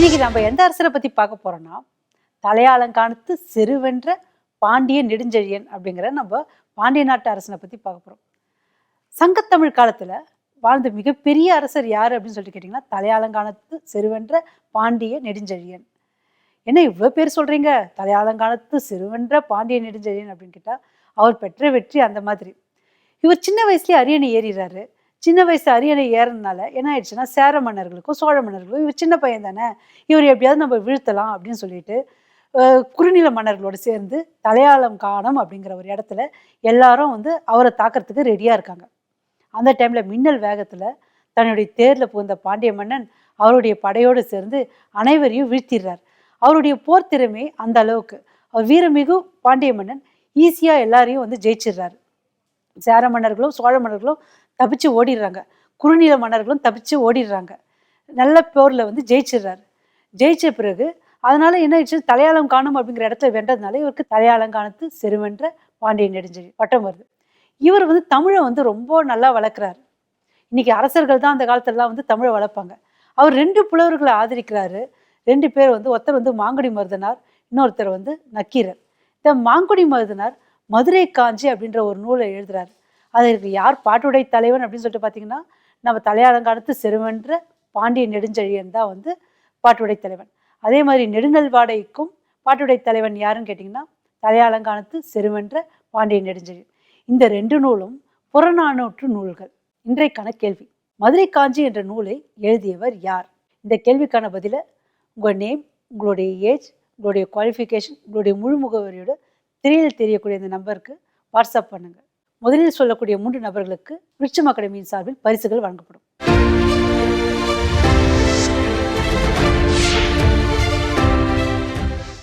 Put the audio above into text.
இன்னைக்கு நம்ம எந்த அரசரை பத்தி பார்க்க போறோம்னா தலையாலங்கானத்து செருவென்ற பாண்டிய நெடுஞ்செழியன் அப்படிங்கிற நம்ம பாண்டிய நாட்டு அரசனை பத்தி பார்க்க போறோம். சங்கத்தமிழ் காலத்துல வாழ்ந்த மிகப்பெரிய அரசர் யார் அப்படின்னு சொல்லிட்டு கேட்டிங்கன்னா தலையாலங்கானத்து செருவென்ற பாண்டிய நெடுஞ்செழியன். என்ன இவ்வளோ பேர் சொல்கிறீங்க தலையாலங்கானத்து சிறுவென்ற பாண்டிய நெடுஞ்செழியன் அப்படின்னு கேட்டால் அவர் பெற்ற வெற்றி அந்த மாதிரி. இவர் சின்ன வயசுலேயே அரியணை ஏறிறாரு. சின்ன வயசு அரியணை ஏறினால என்ன ஆயிடுச்சுன்னா சேர மன்னர்களுக்கும் சோழ மன்னர்களுக்கும் இவர் சின்ன பையன் தானே இவர் எப்படியாவது நம்ம வீழ்த்தலாம் அப்படின்னு சொல்லிட்டு குறுநில மன்னர்களோடு சேர்ந்து தலையாளம் காணம் அப்படிங்கிற ஒரு இடத்துல எல்லாரும் வந்து அவரை தாக்கிறதுக்கு ரெடியாக இருக்காங்க. அந்த டைமில் மின்னல் வேகத்தில் தன்னுடைய தேரில் புகுந்த பாண்டிய மன்னன் அவருடைய படையோடு சேர்ந்து அனைவரையும் வீழ்த்திடுறார். அவருடைய போர் திறமை அந்த அளவுக்கு. அவர் வீரமிகு பாண்டிய மன்னன் ஈஸியாக எல்லாரையும் வந்து ஜெயிச்சிடுறாரு. சேர மன்னர்களும் சோழ மன்னர்களும் தப்பிச்சு ஓடிடுறாங்க. குறுநில மன்னர்களும் தப்பிச்சு ஓடிடுறாங்க. நல்ல போரில் வந்து ஜெயிச்சிடுறாரு. ஜெயிச்ச பிறகு அதனால என்ன ஆயிடுச்சு? தலையாளம் காணும் அப்படிங்கிற இடத்துல வென்றதுனால இவருக்கு தலையாளம் காணத்து செருவென்ற பாண்டியன் நெடுஞ்செழி பட்டம் வருது. இவர் வந்து தமிழை வந்து ரொம்ப நல்லா வளர்க்குறாரு. இன்னைக்கு அரசர்கள் தான் அந்த காலத்துலலாம் வந்து தமிழை வளர்ப்பாங்க. அவர் ரெண்டு புலவர்களை ஆதரிக்கிறாரு. ரெண்டு பேர் வந்து ஒருத்தர் வந்து மாங்குடி மருதனார் இன்னொருத்தர் வந்து நக்கீரர். இந்த மாங்குடி மருதனார் மதுரை காஞ்சி அப்படின்ற ஒரு நூலை எழுதுறாரு. அதற்கு யார் பாட்டுடை தலைவன் அப்படின்னு சொல்லிட்டு பார்த்தீங்கன்னா நம்ம தலையாளங்காலத்து செருவென்ற பாண்டிய நெடுஞ்செழியன் தான் வந்து பாட்டுடை தலைவன். அதே மாதிரி நெடுநல்வாடைக்கும் பாட்டுடை தலைவன் யாருன்னு கேட்டிங்கன்னா தலையாளங்கானத்து செருவென்ற பாண்டிய நெடுஞ்செழியன். இந்த ரெண்டு நூலும் புறநானூற்று நூல்கள். இன்றைக்கான கேள்வி. மதுரை காஞ்சி என்ற நூலை எழுதியவர் யார்? இந்த கேள்விக்கான பதிலை உங்கள் நேம் உங்களுடைய ஏஜ் உங்களுடைய குவாலிஃபிகேஷன் உங்களுடைய முழு முகவரியோட திரையில் தெரியக்கூடிய இந்த நம்பருக்கு வாட்ஸ்அப் பண்ணுங்கள் முதலில் சொல்லக்கூடிய மூன்று நபர்களுக்கு விருட்சம் அகாடமியின் சார்பில் பரிசுகள் வழங்கப்படும்.